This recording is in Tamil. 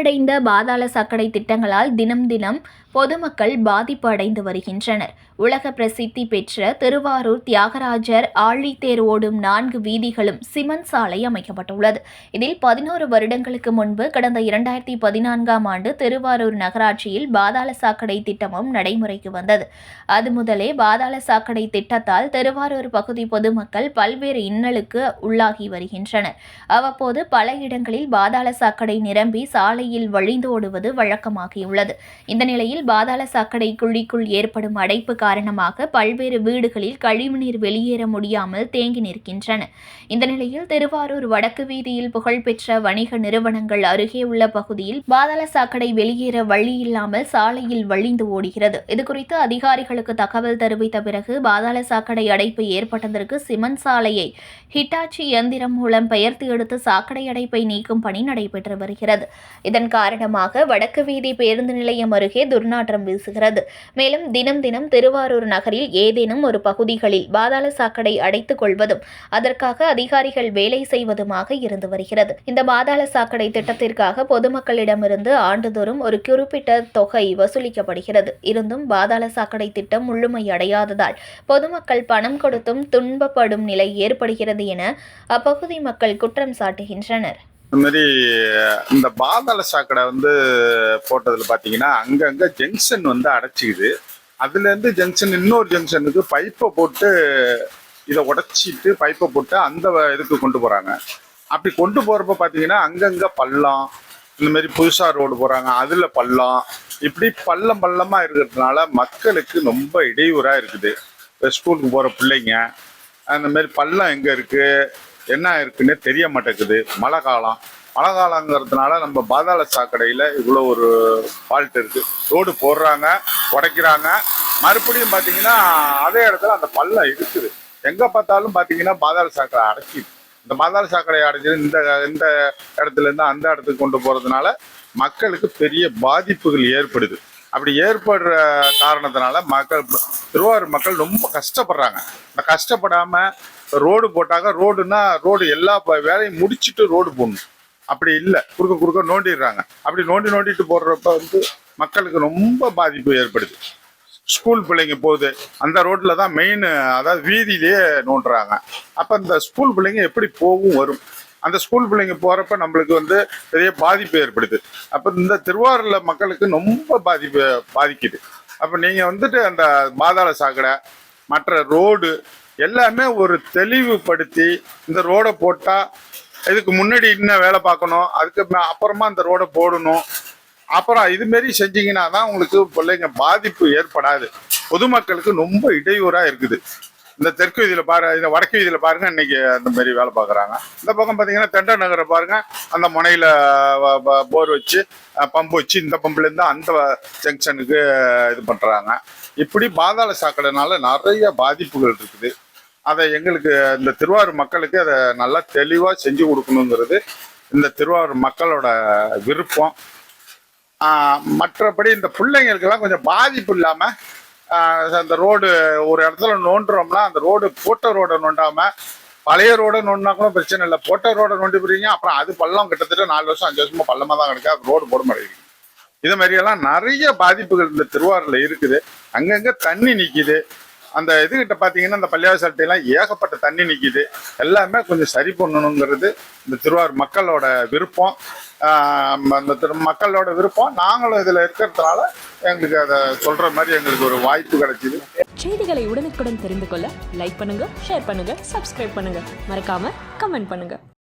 சீரடைந்த பாதாள சாக்கடை திட்டங்களால் தினம் தினம் பொதுமக்கள் பாதிப்பு அடைந்து வருகின்றனர். உலக பிரசித்தி பெற்ற திருவாரூர் தியாகராஜர் ஆழித்தேர் ஓடும் நான்கு வீதிகளும் சிமெண்ட் சாலை அமைக்கப்பட்டுள்ளது. இதில் பதினோரு வருடங்களுக்கு முன்பு கடந்த இரண்டாயிரத்தி பதினான்காம் ஆண்டு திருவாரூர் நகராட்சியில் பாதாள சாக்கடை திட்டமும் நடைமுறைக்கு வந்தது. அது முதலே பாதாள சாக்கடை திட்டத்தால் திருவாரூர் பகுதி பொதுமக்கள் பல்வேறு இன்னலுக்கு உள்ளாகி வருகின்றனர். அவ்வப்போது பல இடங்களில் பாதாள சாக்கடை நிரம்பி சாலை சாலையில் வழிந்தோடுவது வழக்கமாகியுள்ளது. இந்த நிலையில் பாதாள சாக்கடை குழிக்குள் ஏற்படும் அடைப்பு காரணமாக பல்வேறு வீடுகளில் கழிவுநீர் வெளியேற முடியாமல் தேங்கி நிற்கின்றன. இந்த நிலையில் திருவாரூர் வடக்கு வீதியில் புகழ்பெற்ற வணிக நிறுவனங்கள் அருகே உள்ள பகுதியில் பாதாள சாக்கடை வெளியேற வழி இல்லாமல் சாலையில் வழிந்து ஓடுகிறது. இதுகுறித்து அதிகாரிகளுக்கு தகவல் தெரிவித்த பிறகு பாதாள சாக்கடை அடைப்பு ஏற்பட்டதற்கு சிமெண்ட் சாலையை ஹிட்டாச்சி இயந்திரம் மூலம் பெயர்த்து எடுத்து சாக்கடை அடைப்பை நீக்கும் பணி நடைபெற்று வருகிறது. இதன் காரணமாக வடக்கு வீதி பேருந்து நிலையம் அருகே துர்நாற்றம் வீசுகிறது. மேலும் தினம் தினம் திருவாரூர் நகரில் ஏதேனும் ஒரு பகுதிகளில் பாதாள சாக்கடை அடைத்துக் கொள்வதும் அதற்காக அதிகாரிகள் வேலை செய்வதுமாக இருந்து வருகிறது. இந்த பாதாள சாக்கடை திட்டத்திற்காக பொதுமக்களிடமிருந்து ஆண்டுதோறும் ஒரு குறிப்பிட்ட தொகை வசூலிக்கப்படுகிறது. இருந்தும் பாதாள சாக்கடை திட்டம் முழுமை அடையாததால் பொதுமக்கள் பணம் கொடுத்தும் துன்பப்படும் நிலை ஏற்படுகிறது என அப்பகுதி மக்கள் குற்றம் சாட்டுகின்றனர். இந்த மாதிரி இந்த பாதாள சாக்கடை வந்து போட்டதில் பார்த்தீங்கன்னா அங்கங்கே ஜங்ஷன் வந்து அடைச்சிக்குது. அதுலேருந்து ஜங்ஷன் இன்னொரு ஜங்ஷனுக்கு பைப்பை போட்டு இதை உடச்சிட்டு பைப்பை போட்டு அந்த இதுக்கு கொண்டு போகிறாங்க அப்படி கொண்டு போகிறப்ப பார்த்தீங்கன்னா அங்கங்கே பள்ளம் இந்த மாதிரி ரோடு போகிறாங்க அதில் பள்ளம். இப்படி பள்ளம் பள்ளமாக இருக்கிறதுனால மக்களுக்கு ரொம்ப இடையூறாக இருக்குது. ஸ்கூலுக்கு போகிற பிள்ளைங்க அந்த மாதிரி பள்ளம் எங்கே இருக்குது என்ன இருக்குன்னு தெரிய மாட்டேங்குது. மழை காலம். மழை காலங்கிறதுனால நம்ம பாதாள சாக்கடையில் இவ்வளோ ஒரு ஃபால்ட் இருக்குது ரோடு போடுறாங்க உடைக்கிறாங்க. மறுபடியும் பார்த்தீங்கன்னா அதே இடத்துல அந்த பள்ளம் இருக்குது. எங்கே பார்த்தாலும் பார்த்தீங்கன்னா பாதாள சாக்கடை அடைச்சிது இந்த பாதாள சாக்கடை அடைச்சது இந்த இந்த இடத்துலேருந்து அந்த இடத்துக்கு கொண்டு போகிறதுனால மக்களுக்கு பெரிய பாதிப்புகள் ஏற்படுது. அப்படி ஏற்படுற காரணத்தினால மக்கள் திருவாரூர் மக்கள் ரொம்ப கஷ்டப்படுறாங்க. இந்த கஷ்டப்படாம ரோடு போட்டாங்க ரோடுனா ரோடு எல்லா வேலையும் முடிச்சிட்டு ரோடு போடணும். அப்படி இல்லை. குறுக்க குறுக்க நோண்டிடுறாங்க. அப்படி நோண்டி நோண்டிட்டு போடுறப்ப வந்து மக்களுக்கு ரொம்ப பாதிப்பு ஏற்படுது. ஸ்கூல் பிள்ளைங்க போகுது. அந்த ரோட்டில் தான் மெயின் அதாவது வீதியிலேயே நோண்டுறாங்க. அப்போ இந்த ஸ்கூல் பிள்ளைங்க எப்படி போகும் வரும்? அந்த ஸ்கூல் பிள்ளைங்க போகிறப்ப நம்மளுக்கு வந்து பெரிய பாதிப்பு ஏற்படுது. அப்போ இந்த திருவாரூரில் மக்களுக்கு ரொம்ப பாதிப்பு பாதிக்குது. அப்போ நீங்கள் வந்துட்டு அந்த பாதாள சாக்கடை மற்ற ரோடு எல்லாமே ஒரு தெளிவுபடுத்தி இந்த ரோடை போட்டால் இதுக்கு முன்னாடி இன்னும் வேலை பார்க்கணும் அதுக்கு அப்புறமா அந்த ரோடை போடணும். அப்புறம் இது மாரி செஞ்சீங்கன்னா தான் உங்களுக்கு பிள்ளைங்க பாதிப்பு ஏற்படாது. பொதுமக்களுக்கு ரொம்ப இடையூறாக இருக்குது. இந்த தெற்கு வீதியில் பாரு இந்த வடக்கு வீதியில் பாருங்க இன்னைக்கு அந்த மாதிரி வேலை பார்க்குறாங்க. இந்த பக்கம் பார்த்தீங்கன்னா தெண்டை நகரை பாருங்க அந்த முனையில் போர் வச்சு பம்பு வச்சு இந்த பம்புலேருந்து அந்த ஜங்ஷனுக்கு இது பண்ணுறாங்க இப்படி பாதாள சாக்கடைனால நிறைய பாதிப்புகள் இருக்குது. அதை எங்களுக்கு இந்த திருவாரூர் மக்களுக்கு அதை நல்லா தெளிவாக செஞ்சு கொடுக்கணுங்கிறது இந்த திருவாரூர் மக்களோட விருப்பம். மற்றபடி இந்த பிள்ளைங்களுக்கெல்லாம் கொஞ்சம் பாதிப்பு இல்லாமல் அந்த ரோடு ஒரு இடத்துல நோண்டுறோம்னா அந்த ரோடு போட்ட ரோடை நோண்டாம பழைய ரோடை நோண்டினா கூட பிரச்சனை இல்லை. போட்ட ரோடை நோண்டி போறீங்க அப்புறம் அது பள்ளம் கிட்டத்தட்ட நாலு வருஷம் அஞ்சு வருஷமா பள்ளமாக தான் கிடக்கு. அது ரோடு போட மாட்டேங்குது. இது மாதிரியெல்லாம் நிறைய பாதிப்புகள் இந்த திருவாரூர்ல இருக்குது. அங்கங்க தண்ணி நிற்கிது அந்த இதுகிட்ட பார்த்தீங்கன்னா அந்த பள்ளியார் சட்டையெல்லாம் ஏகப்பட்ட தண்ணி நிற்கிது எல்லாமே கொஞ்சம் சரி பண்ணணுங்கிறது இந்த திருவாரூர் மக்களோட விருப்பம். அந்த திரு மக்களோட விருப்பம். நாங்களும் இதில் இருக்கிறதுனால எங்களுக்கு அதை சொல்கிற மாதிரி எங்களுக்கு ஒரு வாய்ப்பு கிடைச்சிது. செய்திகளை உடனுக்குடன் தெரிந்து கொள்ள லைக் பண்ணுங்க ஷேர் பண்ணுங்க சப்ஸ்கிரைப் பண்ணுங்க. மறக்காம கமெண்ட் பண்ணுங்க.